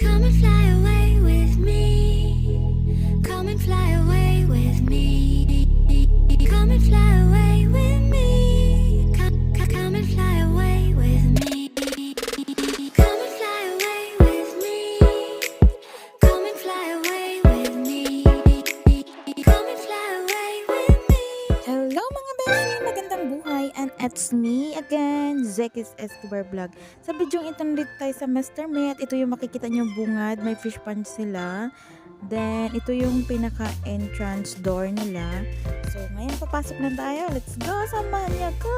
Come and fly away with me. Come and fly away it's me again, Zekis Escobar Vlog. Sa video ito nandito tayo sa Master May ito yung makikita nyo bungad. May fish pond sila. Then, ito yung pinaka-entrance door nila. So, ngayon papasok na tayo. Let's go! Samahan niyo ko!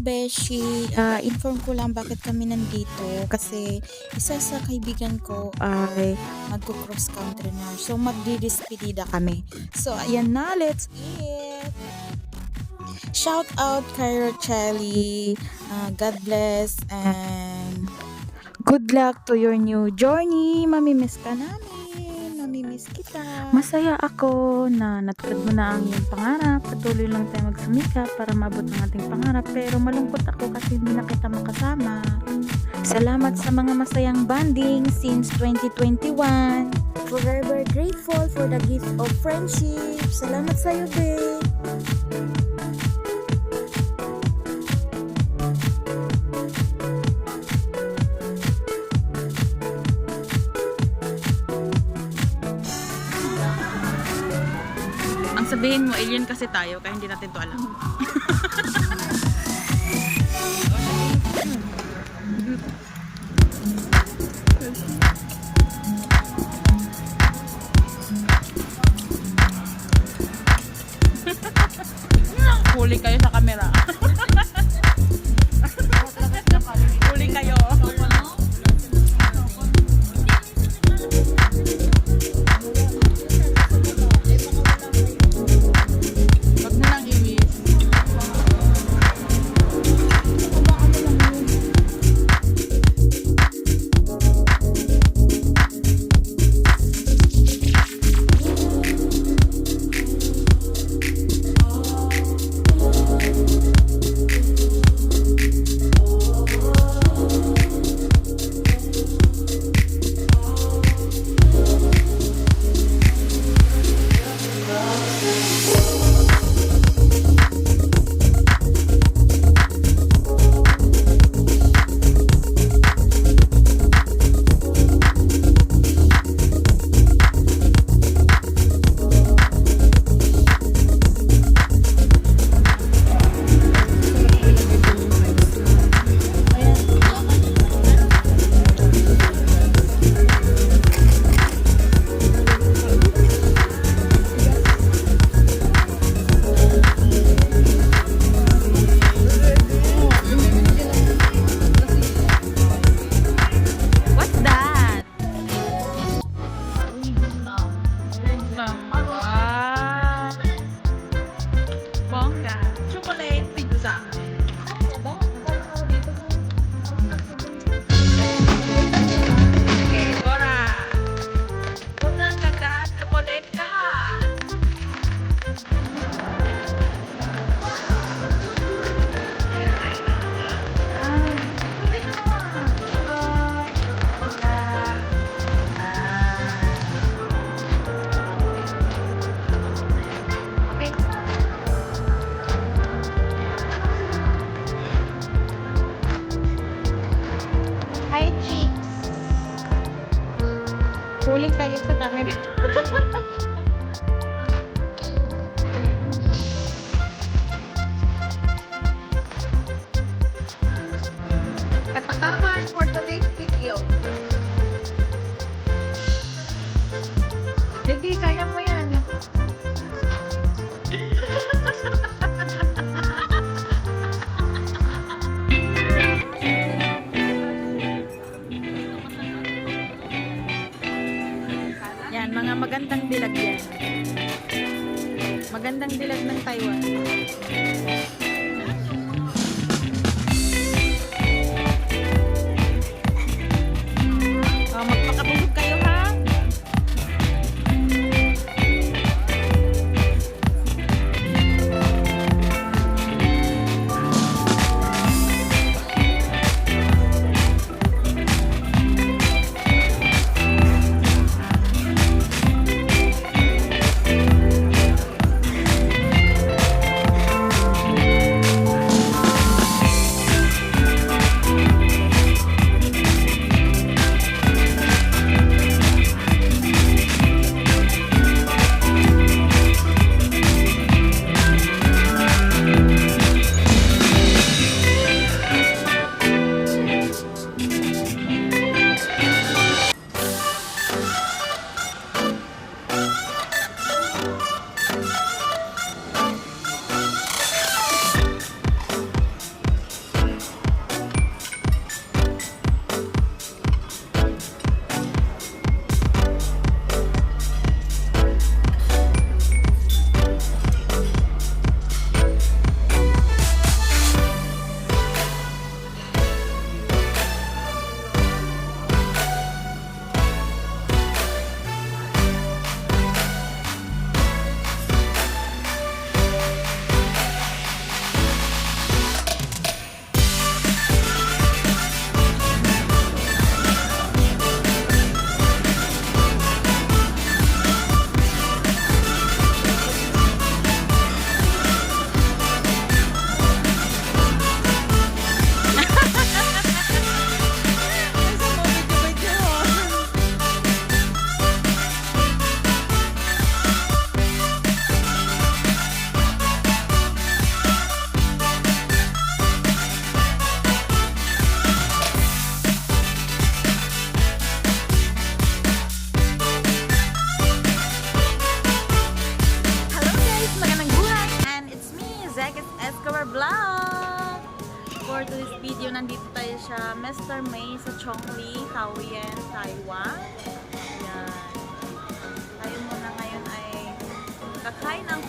Beshi, ah, inform ko lang bakit kami nandito kasi isa sa kaibigan ko ay magko-cross country na. So, magdidispedida kami. So, ayan na, let's eat! Shout out kay Rochelli. Ah, God bless and good luck to your new journey. Mamimiss ka namin. Mamimiss kita. Masaya ako na natupad mo na ang iyong pangarap. Patuloy lang tayo magsumika para maabot ang ating pangarap. Pero malungkot ako kasi hindi na kita makasama. Salamat sa mga masayang banding since 2021. Forever grateful for the gift of friendship. Salamat sa'yo, babe. Sabihin mo, alien kasi tayo, kaya hindi natin to alam. Taiwan, mga magandang dilag yan. Magandang dilag ng Taiwan.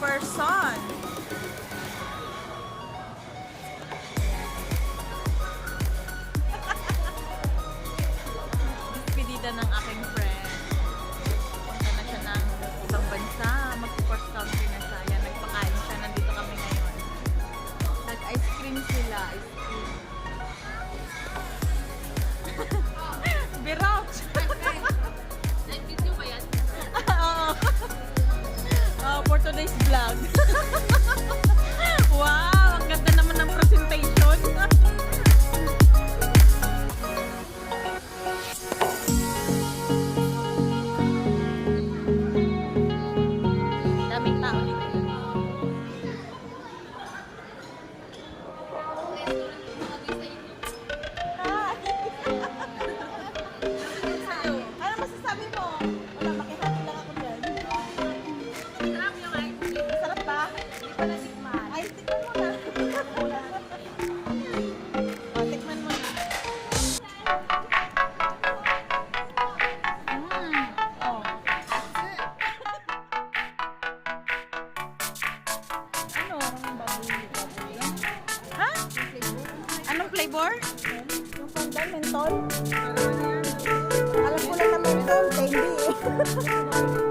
person. Despedida ng aking friend. Punta na siya ng ibang bansa. Mag-first country na siya. Yan, nagpakain siya. Nandito kami ngayon. Nag-ice cream sila. Ice today's vlog. ハハハハ!